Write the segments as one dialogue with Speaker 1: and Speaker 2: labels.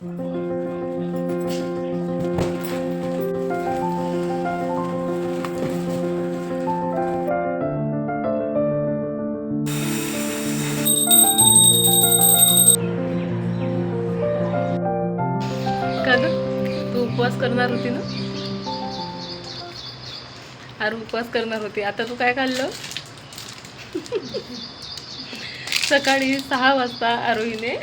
Speaker 1: का ग? तू उपवास करणार होती ना? अरे उपवास करणार होती. आता तू काय खाल्लं? सकाळी सहा वाजता आरोहीने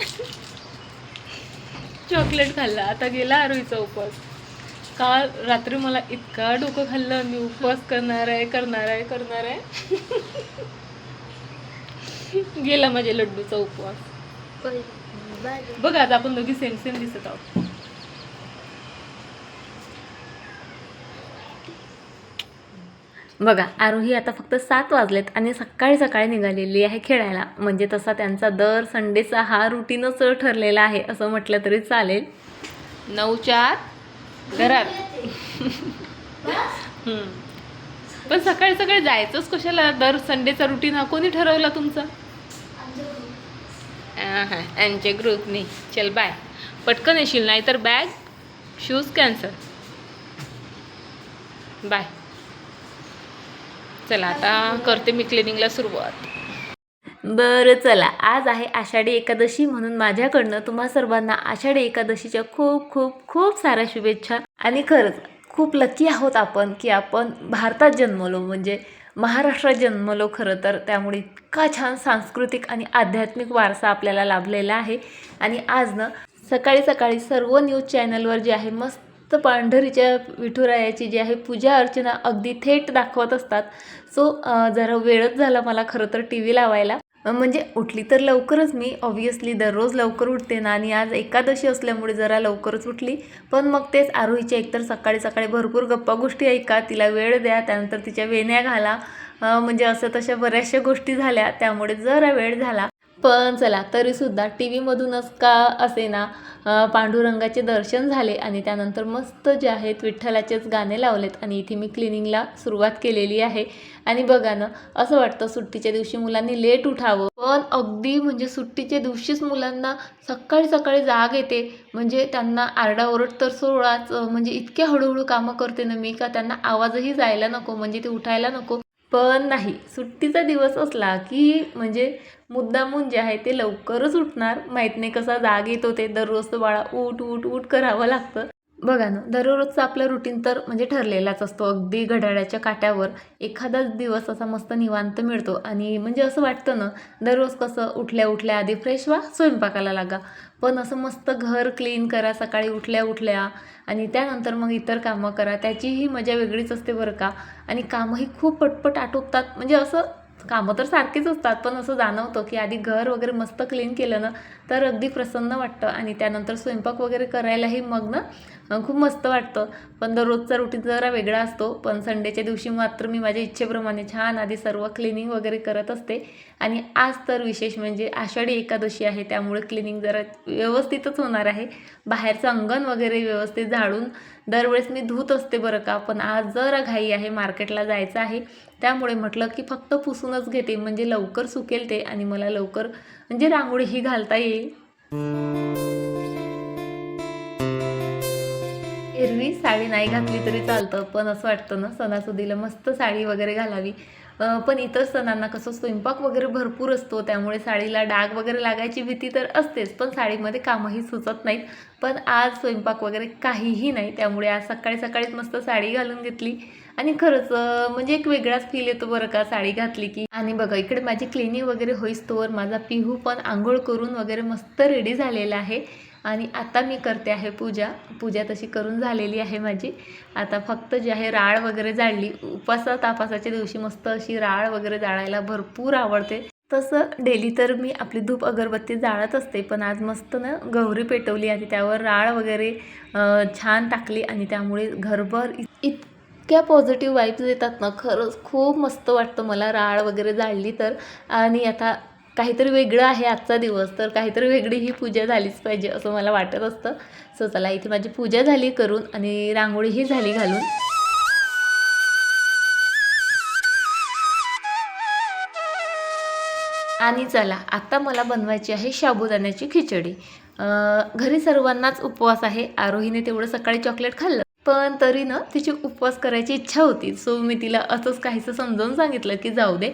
Speaker 1: चॉकलेट खाल्ला. आता गेला आरोहीचा उपवास. काल रात्री मला इतका डोकं खाल्लं मी उपवास करणार आहे करणार आहे करणार आहे. गेला माझ्या लड्डूचा उपवास. बघ आज आपण दोघी सेम सेम दिसत आहोत. बघा आरोही आता फक्त सात वाजलेत आणि सकाळी सकाळी निघालेली आहे खेळायला. म्हणजे तसा त्यांचा दर संडेचा हा रुटीनच ठरलेला आहे असं म्हटलं तरी चालेल. नऊच्या आत घरात. पण सकाळी सकाळी जायचंच कशाला? दर संडेचा रुटीन हा कोणी ठरवला तुमचा? हां यांच्या ग्रुपने चल बाय पटकन येशील नाही तर बॅग शूज कॅन्सल बाय चला आता करते मी क्लिनिंगला सुरुवात. बरं चला. आज आहे आषाढी एकादशी म्हणून माझ्याकडनं तुम्हा सर्वांना आषाढी एकादशीच्या खूप खूप खूप साऱ्या शुभेच्छा. आणि खरंच खूप लकी आहोत आपण की आपण भारतात जन्मलो. म्हणजे महाराष्ट्रात जन्मलो खरं तर. त्यामुळे इतका छान सांस्कृतिक आणि आध्यात्मिक वारसा आपल्याला लाभलेला आहे. आणि आज ना सकाळी सकाळी सर्व न्यूज चॅनलवर जे आहे मस्त तर पांढरीच्या विठुरायाची जी आहे पूजा अर्चना अगदी थेट दाखवत असतात. सो जरा वेळच झाला मला खरं तर टी व्ही लावायला. म्हणजे उठली तर लवकरच मी. ऑब्व्हियसली दररोज लवकर उठते ना आणि आज एकादशी असल्यामुळे जरा लवकरच उठली. पण मग तेच आरोहीच्या एकतर सकाळी सकाळी भरपूर गप्पा गोष्टी ऐका तिला वेळ द्या त्यानंतर तिच्या वेण्या घाला. म्हणजे असं तशा बऱ्याचशा गोष्टी झाल्या. त्यामुळे जरा वेळ झाला. पण चला तरीसुद्धा टी व्हीमधूनच का असे ना पांडुरंगाचे दर्शन झाले आणि त्यानंतर मस्त जे आहेत विठ्ठलाचेच गाणे लावलेत आणि इथे मी क्लिनिंगला सुरुवात केलेली आहे. आणि बघा ना असं वाटतं सुट्टीच्या दिवशी मुलांनी लेट उठावं. पण अगदी म्हणजे सुट्टीच्या दिवशीच मुलांना सकाळी सकाळी जाग येते. म्हणजे त्यांना आरडाओरड तर सोडाच म्हणजे इतक्या हळूहळू कामं करते ना मी का त्यांना आवाजही जायला नको म्हणजे ते उठायला नको. पण नाही. सुट्टीचा दिवस असला की म्हणजे मुद्दामून जे आहे ते लवकरच उठणार. माहीत नाही कसा जाग येतो ते. दररोज तो बाळा उठ उठ उठ करावं लागतं. बघा ना दररोजचं आपलं रुटीन तर म्हणजे ठरलेलाच असतो. अगदी घड्याळाच्या काट्यावर एखादाच दिवस असा मस्त निवांत मिळतो. आणि म्हणजे असं वाटतं ना दररोज कसं उठल्या उठल्या आधी फ्रेश व्हा स्वयंपाकाला लागा. पण असं मस्त घर क्लीन करा सकाळी उठल्या उठल्या आणि त्यानंतर मग इतर कामं करा त्याचीही मजा वेगळीच असते बरं का. आणि कामंही खूप पटपट आटोपतात. म्हणजे असं कामं तर सारखीच असतात पण असं जाणवतं की आधी घर वगैरे मस्त क्लीन केलं ना तर अगदी प्रसन्न वाटतं. आणि त्यानंतर स्वयंपाक वगैरे करायलाही मग ना खूप मस्त वाटतं. पण दररोजचा रुटीन जरा वेगळा असतो. पण संडेच्या दिवशी मात्र मी माझ्या इच्छेप्रमाणे छान आधी सर्व क्लिनिंग वगैरे करत असते. आणि आज तर विशेष म्हणजे आषाढी एकादशी आहे त्यामुळे क्लिनिंग जरा व्यवस्थितच होणार आहे. बाहेरचं अंगण वगैरे व्यवस्थित झाडून दरवेळेस मी धुत असते बरं का पण आज जरा घाई आहे मार्केटला जायचं आहे. त्यामुळे म्हटलं की फक्त पुसूनच घेते म्हणजे लवकर सुकेल ते आणि मला लवकर म्हणजे रांगोळीही घालता येईल. एरवी साडी नाही घातली तरी चालतं पण असं वाटतं ना सणासुदीला मस्त साडी वगैरे घालावी. पण इतर सणांना कसं स्वयंपाक वगैरे भरपूर असतो त्यामुळे साडीला डाग वगैरे लागायची भीती तर असतेच पण साडीमध्ये कामही सुचत नाहीत. पण आज स्वयंपाक वगैरे काहीही नाही त्यामुळे आज सकाळी सकाळीच मस्त साडी घालून घेतली. आणि खरंच म्हणजे एक वेगळाच फील येतो बरं का साडी घातली की. आणि बघा इकडे माझी क्लिनिंग वगैरे होईस्तोवर माझा पिहू पण आंघोळ करून वगैरे मस्त रेडी झालेला आहे. आणि आता मी करते आहे पूजा. पूजा तशी करून झालेली आहे माझी. आता फक्त जे आहे राळ वगैरे जाळली. उपासा तापासाच्या दिवशी मस्त अशी राळ वगैरे जाळायला भरपूर आवडते. तसं डेली तर मी आपली धूप अगरबत्ती जाळत असते पण आज मस्त ना गौरी पेटवली आणि त्यावर राळ वगैरे छान टाकली आणि त्यामुळे घरभर इत- इतक्या पॉझिटिव्ह वाईब्स येतात ना. खरंच खूप मस्त वाटतं मला राळ वगैरे जाळली तर. आणि आता काहीतरी वेगळं आहे आजचा दिवस तर काहीतरी वेगळी ही पूजा झालीच पाहिजे असं मला वाटत असतं. सो चला इथे माझी पूजा झाली करून आणि रांगोळीही झाली घालून. आणि चला आता मला बनवायची आहे शाबुदाण्याची खिचडी. घरी सर्वांनाच उपवास आहे. आरोहीने तेवढं सकाळी चॉकलेट खाल्लं. पण तरी ना तिची उपवास करायची इच्छा होती. सो मी तिला असंच काहीसं समजावून सांगितलं की जाऊ दे.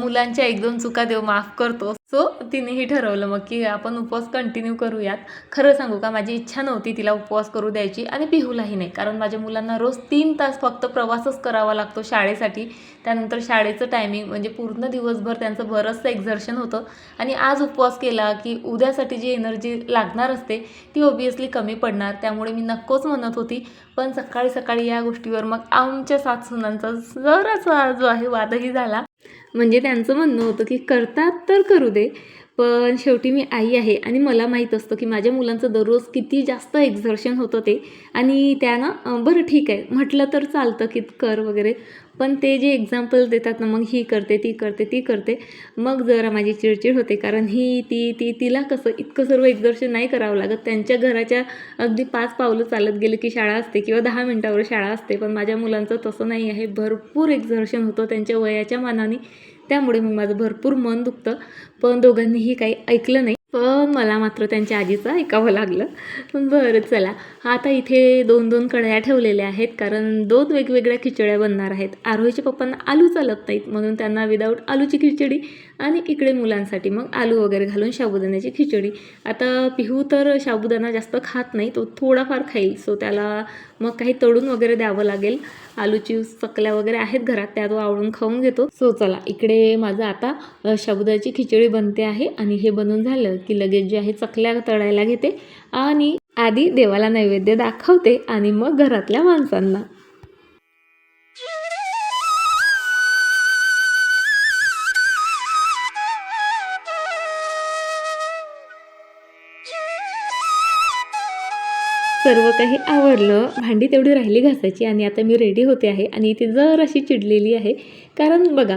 Speaker 1: मुलांच्या एक दोन चुका देव माफ करतो सो तिनेही ठरवलं मग की आपण उपवास कंटिन्यू करूयात. खरं सांगू का माझी इच्छा नव्हती तिला उपवास करू द्यायची आणि पिहूलाही नाही. कारण माझ्या मुलांना रोज तीन तास फक्त प्रवासच करावा लागतो शाळेसाठी. त्यानंतर शाळेचं टायमिंग म्हणजे पूर्ण दिवसभर त्यांचं बरंचसं एक्झर्शन होतं. आणि आज उपवास केला की उद्यासाठी जी एनर्जी लागणार असते ती ओबियसली कमी पडणार. त्यामुळे मी नक्कोच म्हणत होती. पण सकाळी सकाळी या गोष्टीवर मग आमच्या सात सुनांचा जरासा जो आहे वादही झाला. म्हणजे त्यांचं म्हणणं होतं की करतात तर करू दे पण शेवटी मी आई आहे आणि मला माहीत असतं की माझ्या मुलांचं दररोज किती जास्त एक्झर्शन होतं ते. आणि त्यानं बरं ठीक आहे म्हटलं तर चालतं की कर वगैरे. पण ते जे एक्झाम्पल देतात ना मग ही करते ती करते ती करते. मग जरा माझी चिडचिड होते कारण ही ती ती तिला कसं इतकं सर्व एक्झर्शन नाही करावं लागत. त्यांच्या घराच्या अगदी पाच पावलं चालत गेले की शाळा असते किंवा दहा मिनटावर शाळा असते पण माझ्या मुलांचं तसं नाही आहे. भरपूर एक्झर्शन होतं त्यांच्या वयाच्या मानाने. त्यामुळे मग माझं भरपूर मन दुखतं. पण दोघांनीही काही ऐकलं नाही. पण मला मात्र त्यांच्या आजीचं ऐकावं लागलं. पण बरं चला. आता इथे दोन दोन कढया ठेवलेल्या आहेत. कारण दोन वेगवेगळ्या खिचड्या बनणार आहेत. आरोहीच्या पप्पांना आलू चालत नाहीत म्हणून त्यांना विदाऊट आलूची खिचडी आणि इकडे मुलांसाठी मग आलू वगैरे घालून साबुदाण्याची खिचडी. आता पिहू तर साबुदाणा जास्त खात नाही तो थोडाफार खाईल. सो त्याला मग काही तळून वगैरे द्यावं लागेल. आलूची चकल्या वगैरे आहेत घरात त्या तो आवडून खाऊन घेतो. सो चला इकडे माझं आता अ, साबुदाण्याची खिचडी बनते आहे आणि हे बनून झालं की लगेच जे आहे चकल्या तळायला घेते आणि आधी देवाला नैवेद्य दाखवते आणि मग घरातल्या माणसांना. सर्व काही आवडलं भांडी तेवढी राहिली घासायची आणि आता मी रेडी होते आहे आणि इथे जर अशी चिडलेली आहे. कारण बघा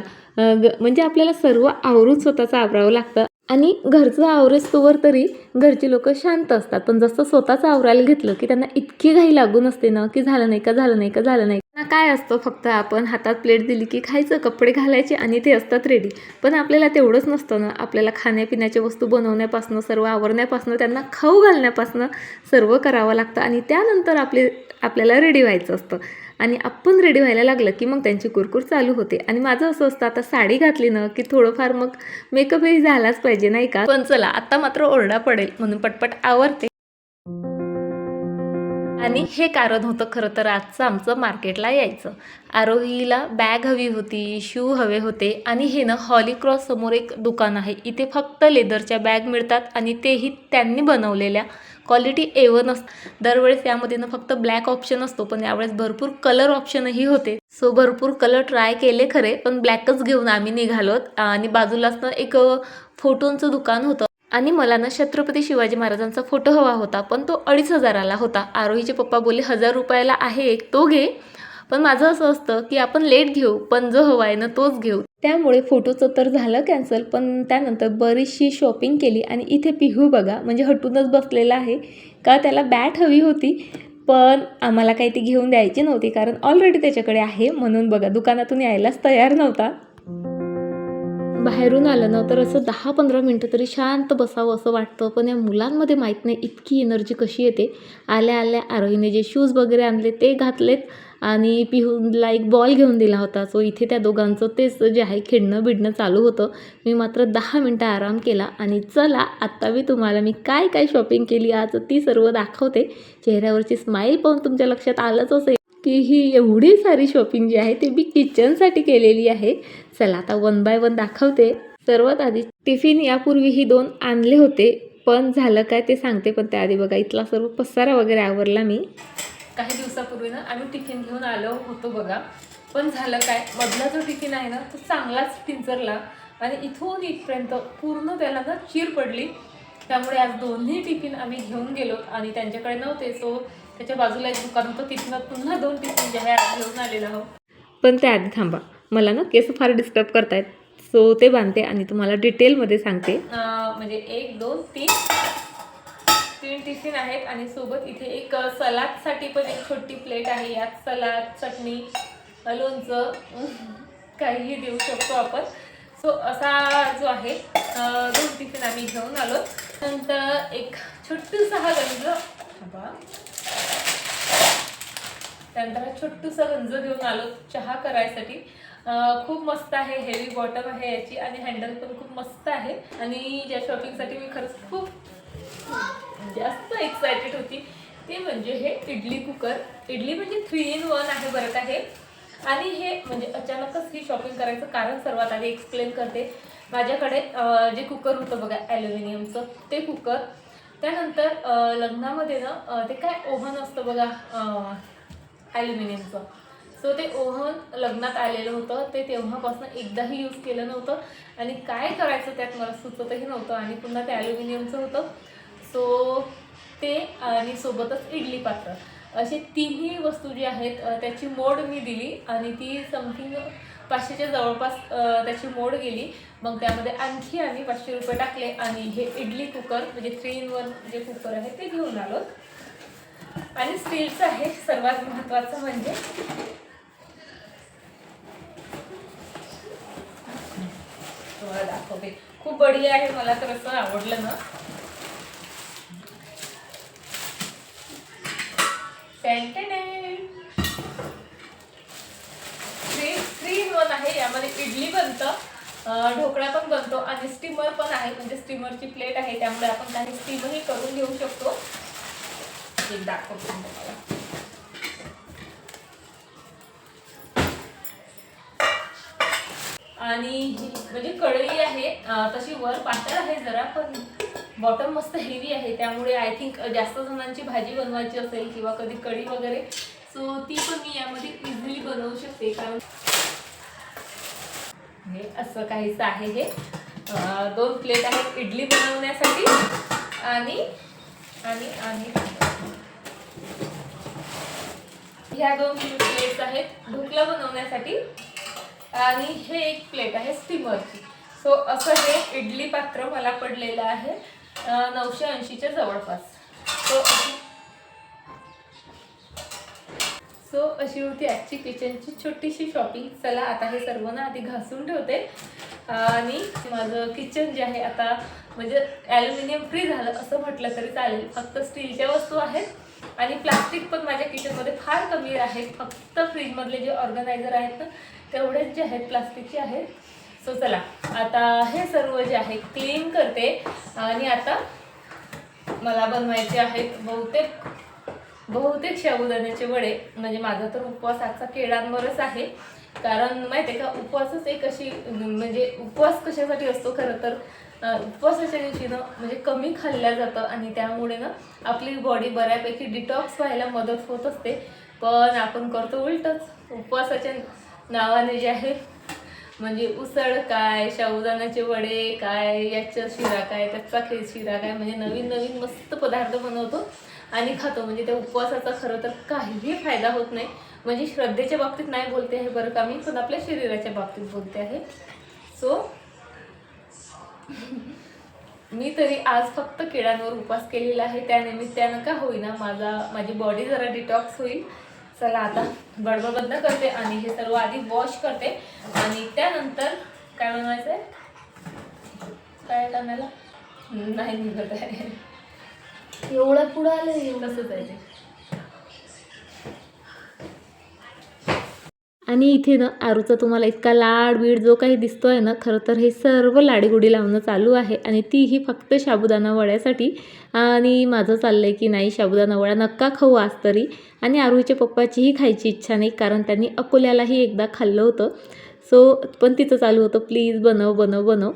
Speaker 1: ग- म्हणजे आपल्याला सर्व आवरून स्वतःचं आवरावं लागतं. आणि घरचं आवरेस्तोवर तरी घरची लोक शांत असतात. पण जसं स्वतःचं आवरायला घेतलं की त्यांना इतकी घाई लागून असते ना की झालं नाही का झालं नाही का झालं नाही ना काय असतं फक्त आपण हातात प्लेट दिली की खायचं कपडे घालायचे आणि ते असतात रेडी पण आपल्याला तेवढंच नसतं ना. आपल्याला खाण्यापिण्याच्या वस्तू बनवण्यापासून सर्व आवरण्यापासून त्यांना खाऊ घालण्यापासून सर्व करावं लागतं आणि त्यानंतर आपले आपल्याला रेडी व्हायचं असतं. आणि आपण रेडी व्हायला लागलं की मग त्यांची कुरकुर चालू होते. आणि माझं असं असतं आता साडी घातली ना की थोडंफार मग मेकअपही झालाच पाहिजे नाही का? पण चला आता मात्र ओरडा पडेल म्हणून पटपट आवरते. आणि हे कारण होतं खरं तर आजचं आमचं मार्केटला यायचं. आरोहीला बॅग हवी होती शू हवे होते आणि हे ना हॉली क्रॉस समोर एक दुकान आहे. इथे फक्त लेदरच्या बॅग मिळतात आणि तेही त्यांनी बनवलेल्या क्वालिटी एवन अस दरवेळेस यामध्ये ना फक्त ब्लॅक ऑप्शन असतो पण यावेळेस भरपूर कलर ऑप्शनही होते. सो भरपूर कलर ट्राय केले खरे पण ब्लॅकच घेऊन आम्ही निघालोत. आणि बाजूलाच ना एक फोटोंचं दुकान होतं. आणि मला ना छत्रपती शिवाजी महाराजांचा फोटो हवा होता पण तो अडीच हजाराला होता. आरोहीचे पप्पा बोलले हजार रुपयाला आहे एक तो घे. पण माझं असं असतं की आपण लेट घेऊ पण जो हवा आहे ना तोच घेऊ. त्यामुळे फोटोचं तर झालं कॅन्सल पण त्यानंतर बरीचशी शॉपिंग केली आणि इथे पिहू बघा म्हणजे हटूनच बसलेला आहे. का त्याला बॅट हवी होती पण आम्हाला काही ती घेऊन द्यायची नव्हती कारण ऑलरेडी त्याच्याकडे आहे म्हणून बघा दुकानातून यायलाच तयार नव्हता. बाहेरून आलं ना तर असं दहा पंधरा मिनटं तरी शांत बसावं असं वाटतं पण या मुलांमध्ये माहीत नाही इतकी एनर्जी कशी येते. आल्या आल्या आरोहीने जे शूज वगैरे आणले ते घातलेत. आणि पिहूनला एक बॉल घेऊन दिला होता. सो इथे त्या दोघांचं तेच जे आहे खेळणं बिडणं चालू होतं. मी मात्र दहा मिनटं आराम केला आणि चला आत्ता मी तुम्हाला मी काय काय शॉपिंग केली आज ती सर्व दाखवते. चेहऱ्यावरची स्माईल पाहून तुमच्या लक्षात आलंच असेल की ही एवढी सारी शॉपिंग जी आहे ती मी किचनसाठी केलेली आहे. चला आता वन बाय वन दाखवते. सर्वात आधी टिफिन यापूर्वीही दोन आणले होते. पण झालं काय ते सांगते पण त्याआधी बघा इथला सर्व पसारा वगैरे आवरला मी. काही दिवसापूर्वी ना आम्ही टिफिन घेऊन आलो होतो बघा. पण झालं काय? मधला जो टिफिन आहे ना तो चांगलाच पिंचरला आणि इथून इथपर्यंत पूर्ण त्याला ना चीर पडली. त्यामुळे आज दोन्ही टिफिन आम्ही घेऊन गेलो आणि त्यांच्याकडे नव्हते. सो त्याच्या बाजूला एक दुकान होतं. तिथनं पुन्हा दोन टिफिन जे आहे आज घेऊन आलेलो आहोत. पण त्याआधी थांबा. मला ना केस फार डिस्टर्ब करतायत. सो ते बांधते आणि तुम्हाला डिटेलमध्ये सांगते. म्हणजे एक दोन तीन. तीन टिफिन आहेत आणि सोबत इथे एक सलादसाठी पण एक छोटी प्लेट आहे. यात सलाद चटणी लोणचं काहीही देऊ शकतो आपण. सो असा जो आहे दोन टिफिन आम्ही घेऊन आलो. नंतर एक छोटूसा हा गंज. त्यानंतर हा छोटूसा गंज घेऊन आलो चहा करायसाठी. खूप मस्त आहे. हेवी बॉटम आहे याची आणि हँडल पण खूप मस्त आहे. आणि ज्या शॉपिंगसाठी मी खरंच खूप जास्त एक्सायटेड होती. ते म्हणजे हे इडली कुकर इडली म्हणजे थ्री इन वन आहे बरं का हे. आणि हे म्हणजे अचानकच ही शॉपिंग करायचं कारण सर्वात आधी एक्सप्लेन करते. माझ्याकडे जे कुकर होतं बघा ॲल्युमिनियमचं ते कुकर त्यानंतर लग्नामध्ये ना ते काय ओव्हन असतं बघा ॲल्युमिनियमचं सो ते ओव्हन लग्नात आलेलं होतं. ते तेव्हापासून एकदाही यूज केलं नव्हतं. आणि काय करायचं त्यात मला सुचतही नव्हतं. आणि पुन्हा ते ॲल्युमिनियमचं होतं. सो ते आणि सोबतच इडली पात्र. असे तिन्ही वस्तू जी आहेत त्याची मोड मी दिली आणि ती समथिंग पाचशेच्या जवळपास त्याची मोड गेली. मग त्यामध्ये आणखी आम्ही पाचशे रुपये टाकले आणि हे इडली कुकर म्हणजे थ्री इन वन जे कुकर आहे ते घेऊन आलो. आणि स्टीलचं आहे सर्वात महत्त्वाचं म्हणजे दाखवते. खूप बढिया आहे मला तर असं आवडलं ना. थ्री थ्री इन वन आहे. यामध्ये इडली बनतं ढोकळा पण बनतो आणि स्टीमर पण आहे. म्हणजे स्टीमरची प्लेट आहे. त्यामुळे आपण काही स्टीमही करून घेऊ शकतो. एक दाखवतो तुम्हाला. आणि ही म्हणजे कढई आहे तशी वर पातळ आहे जरा पण बॉटम मस्त हेवी आहे. त्यामुळे आय थिंक जास्त जणांची भाजी बनवायची असेल किंवा कधी कढी वगैरे सो ती पण मी यामध्ये इझिली बनवू शकते. कारण हे असं काहीच आहे हे. दोन प्लेट आहेत इडली बनवण्यासाठी आणि आणि आणि. ह्या दोन प्लेट्स आहेत ढोकला बनवण्यासाठी आणि हे एक प्लेट आहे स्टीमरची सो असं हे इडली पात्र मला पडलेलं आहे. नऊशे ऐंशीच्या जवळपास. सो सो अशी होती आजची किचनची छोटीशी शॉपिंग चला आता हे सर्व ना आधी घासून ठेवते. आणि माझं किचन जे आहे आता म्हणजे ॲल्युमिनियम फ्री झालं असं म्हटलं तरी चालेल. फक्त स्टीलच्या वस्तू आहेत. आणि प्लास्टिक पण माझ्या किचनमध्ये फार कमी आहेत. फक्त फ्रीजमधले जे ऑर्गनायझर आहेत ना तेवढेच जे आहेत प्लास्टिकचे आहेत. सो चला आता हे सर्व जे आहे क्लीन करते. आणि आता मला बनवायचे आहेत बहुतेक बहुतेक शाबुदाण्याचे वडे. म्हणजे माझा तर उपवास आजचा केळांवरच आहे. कारण माहिती आहे का उपवासच एक अशी म्हणजे उपवास कशासाठी असतो खरं तर उपवासाच्या दिवशी ना म्हणजे कमी खाल्ल्या जातं आणि त्यामुळे ना आपली बॉडी बऱ्यापैकी डिटॉक्स व्हायला मदत होत असते. पण आपण करतो उलटच. उपवासाच्या नावाने जे आहे म्हणजे उसळ काय साबुदाण्याचे वडे काय याचा शिरा काय त्याचा खेळ शिरा काय म्हणजे नवीन नवीन मस्त पदार्थ बनवतो आणि खातो. म्हणजे त्या उपवासाचा खरं तर काहीही फायदा होत नाही. म्हणजे श्रद्धेच्या बाबतीत नाही बोलते आहे बरं का मी पण आपल्या शरीराच्या बाबतीत बोलते आहे. सो मी तरी आज फक्त केळ्यांवर उपवास केलेला आहे. त्यानिमित्तानं का होईना माझा माझी बॉडी जरा डिटॉक्स होईल. चला आता बडबड बंद करते आणि हे सर्व आधी वॉश करते. आणि त्यानंतर काय बनवायचं आहे काय करण्याला नाही निघत आहे.
Speaker 2: एवढं पुढं आलं एवढं
Speaker 1: तसंच आहे
Speaker 2: आणि इथे ना आरूचा तुम्हाला इतका लाड बीड जो काही दिसतो आहे ना खरं तर हे सर्व लाडीगुडी लावणं चालू आहे आणि तीही फक्त साबुदाणा वड्यासाठी. आणि माझं चाललंय की नाही साबुदाणा वडा नक्का खाऊ आज तरी. आणि आरूच्या पप्पाचीही खायची इच्छा नाही कारण त्यांनी अकोल्यालाही एकदा खाल्लं होतं. सो पण तिचं चालू होतं प्लीज बनव बनव बनव.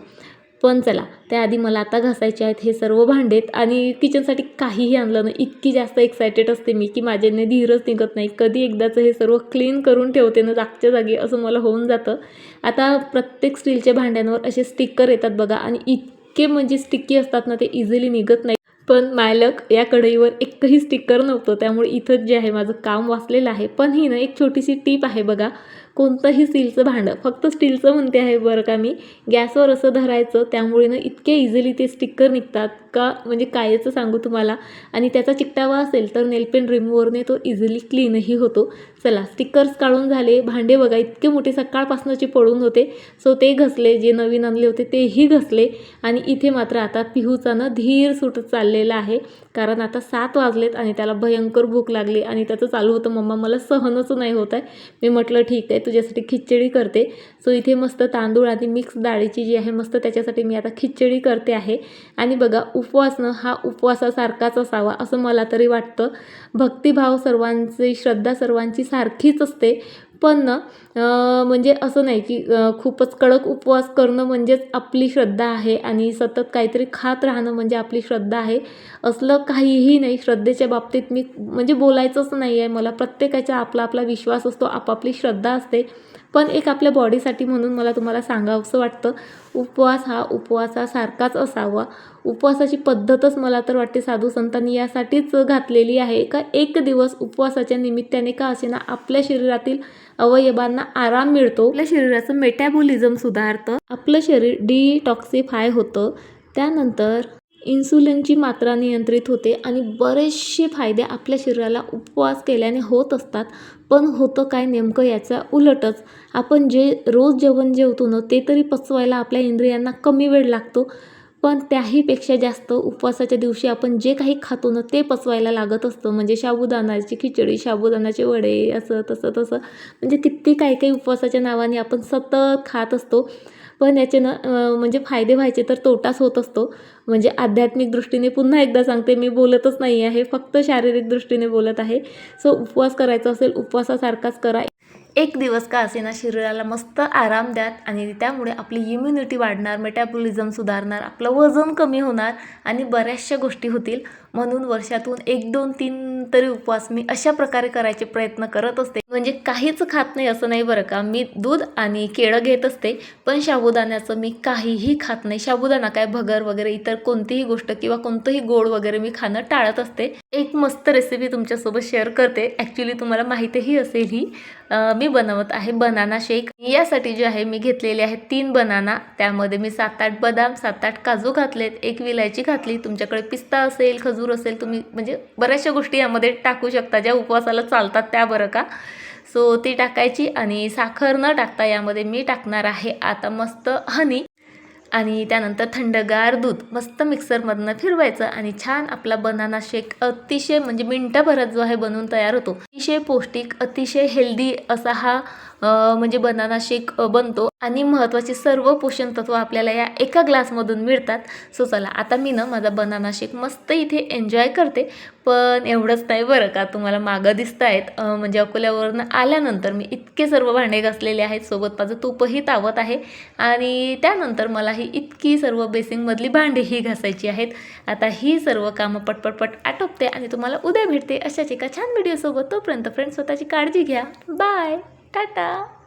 Speaker 2: पण चला त्याआधी मला आता घासायचे आहेत हे सर्व भांडेत आणि किचनसाठी काहीही आणलं नाही. इतकी जास्त एक्सायटेड असते मी की माझ्याने धीरच निघत नाही. कधी एकदाचं हे सर्व क्लीन करून ठेवते ना जागच्या जागी असं मला होऊन जातं. आता प्रत्येक स्टीलच्या भांड्यांवर असे स्टिकर येतात बघा आणि इतके म्हणजे स्टिकी असतात ना ते इझिली निघत नाही. पण मायलक या कढईवर एकही स्टिकर नव्हतं. त्यामुळे इथंच जे आहे माझं काम वाचलेलं आहे. पण ही ना एक छोटीशी टीप आहे बघा. कोणतंही स्टीलचं भांडं फक्त स्टीलचं म्हणते आहे बरं का मी. गॅसवर असं धरायचं त्यामुळे ना इतके इझिली ते स्टिकर निघतात का? म्हणजे कायचं सांगू तुम्हाला? आणि त्याचा चिकटावा असेल तर नेलपेन रिमूव्हरने तो इझिली क्लीनही होतो. चला स्टिकर्स काढून झाले. भांडे बघा इतके मोठे सकाळपासूनचे पडून होते. सो ते घसले जे नवीन आणले होते तेही घसले. आणि इथे मात्र आता पिहूचा ना धीर सुटत चाललेला आहे. कारण आता सात वाजलेत आणि त्याला भयंकर भूक लागली. आणि त्याचं चालू होतं मम्मा मला सहनच नाही होत आहे. मी म्हटलं ठीक आहे तुझ्यासाठी खिचडी करते. सो इथे मस्त तांदूळ आणि मिक्स डाळीची जी आहे मस्त त्याच्यासाठी मी आता खिचडी करते आहे. आणि बघा उपवासनं हा उपवासासारखाच असावा असं मला तरी वाटतं. भक्तिभाव सर्वांची श्रद्धा सर्वांची सारखीच असते. पण ना म्हणजे असं नाही की खूपच कडक उपवास करणं म्हणजेच आपली श्रद्धा आहे आणि सतत काहीतरी खात राहणं म्हणजे आपली श्रद्धा आहे. असलं काहीही नाही श्रद्धेच्या बाबतीत मी म्हणजे बोलायचंच नाही आहे. मला प्रत्येकाचा आपला आपला विश्वास असतो आपापली श्रद्धा असते. पण एक आपल्या बॉडीसाठी म्हणून मला तुम्हाला सांगावंसं वाटतं उपवास हा उपवासासारखाच असावा. उपवासाची पद्धतच मला तर वाटते साधू संतांनी यासाठीच घातलेली आहे. का एक दिवस उपवासाच्या निमित्ताने का असेना आपल्या शरीरातील अवयवांना आराम मिळतो. आपल्या शरीराचं मेटॅबॉलिझम सुधारतं. आपलं शरीर डिटॉक्सिफाय होतं. त्यानंतर इन्सुलिनची मात्रा नियंत्रित होते आणि बरेचसे फायदे आपल्या शरीराला उपवास केल्याने होत असतात. पण होतं काय नेमकं याच्या उलटच. आपण जे रोज जेवण जेवतो ना ते तरी पचवायला आपल्या इंद्रियांना कमी वेळ लागतो. पण त्याहीपेक्षा जास्त उपवासाच्या दिवशी आपण जे काही खातो ना ते पचवायला लागत असतं. म्हणजे साबुदाणाची खिचडी साबुदाणाचे वडे असं तसं तसं. म्हणजे किती काही काही उपवासाच्या नावाने आपण सतत खात असतो. पण याचे ना म्हणजे फायदे व्हायचे तर तोटाच होत असतो. म्हणजे आध्यात्मिक दृष्टीने पुन्हा एकदा सांगते मी बोलतच नाही आहे फक्त शारीरिक दृष्टीने बोलत आहे. सो उपवास करायचा असेल उपवासासारखाच करा.
Speaker 1: एक दिवस का असेना शरीराला मस्त आराम द्यात आणि त्यामुळे आपली इम्युनिटी वाढणार मेटाबॉलिझम सुधारणार आपलं वजन कमी होणार आणि बऱ्याचशा गोष्टी होतील. म्हणून वर्षातून एक दोन तीन तरी उपवास मी अशा प्रकारे करायचे प्रयत्न करत असते. म्हणजे काहीच खात नाही असं नाही बरं का. मी दूध आणि केळं घेत असते पण साबुदाण्याचं मी काहीही खात नाही. साबुदाणा काय भगर वगैरे इतर कोणतीही गोष्ट किंवा कोणतंही गोड वगैरे मी खाणं टाळत असते. एक मस्त रेसिपी तुमच्यासोबत शेअर करते. ॲक्च्युली तुम्हाला माहितीही असेल ही मी बनवत आहे बनाना शेक यासाठी जे आहे मी घेतलेले आहेत तीन बनाना त्यामध्ये मी सात आठ बदाम सात आठ काजू घातलेत. एक विलायची घातली. तुमच्याकडे पिस्ता असेल खजू खजूर असेल तुम्ही म्हणजे बऱ्याचशा गोष्टी यामध्ये टाकू शकता ज्या उपवासाला चालतात त्या बरं का. सो ती टाकायची आणि साखर न टाकता यामध्ये मी टाकणार आहे आता मस्त हनी आणि त्यानंतर थंडगार दूध. मस्त मिक्सरमधनं फिरवायचं आणि छान आपला बनाना शेक अतिशय म्हणजे मिनटाभरात जो आहे बनवून तयार होतो. अतिशय पौष्टिक अतिशय हेल्दी असा हा म्हणजे बनाना शेक बनतो. आणि महत्त्वाची सर्व पोषण तत्व आपल्याला या एका ग्लासमधून मिळतात. सो चला आता मी ना माझा बनाना शेक मस्त इथे एन्जॉय करते. पण एवढंच नाही बरं का तुम्हाला मागं दिसत आहेत म्हणजे अकोल्यावरनं आल्यानंतर मी इतके सर्व भांडे घासलेले आहेत. सोबत माझं तूपही तावत आहे. आणि त्यानंतर मला ही इतकी सर्व बेसिंगमधली भांडीही घासायची आहेत. आता ही सर्व कामं पटपटपट आटोपते आणि तुम्हाला उद्या भेटते अशाच एका छान व्हिडिओसोबत तोपर्यंत फ्रेंड्स स्वतःची काळजी घ्या. बाय 帰っ。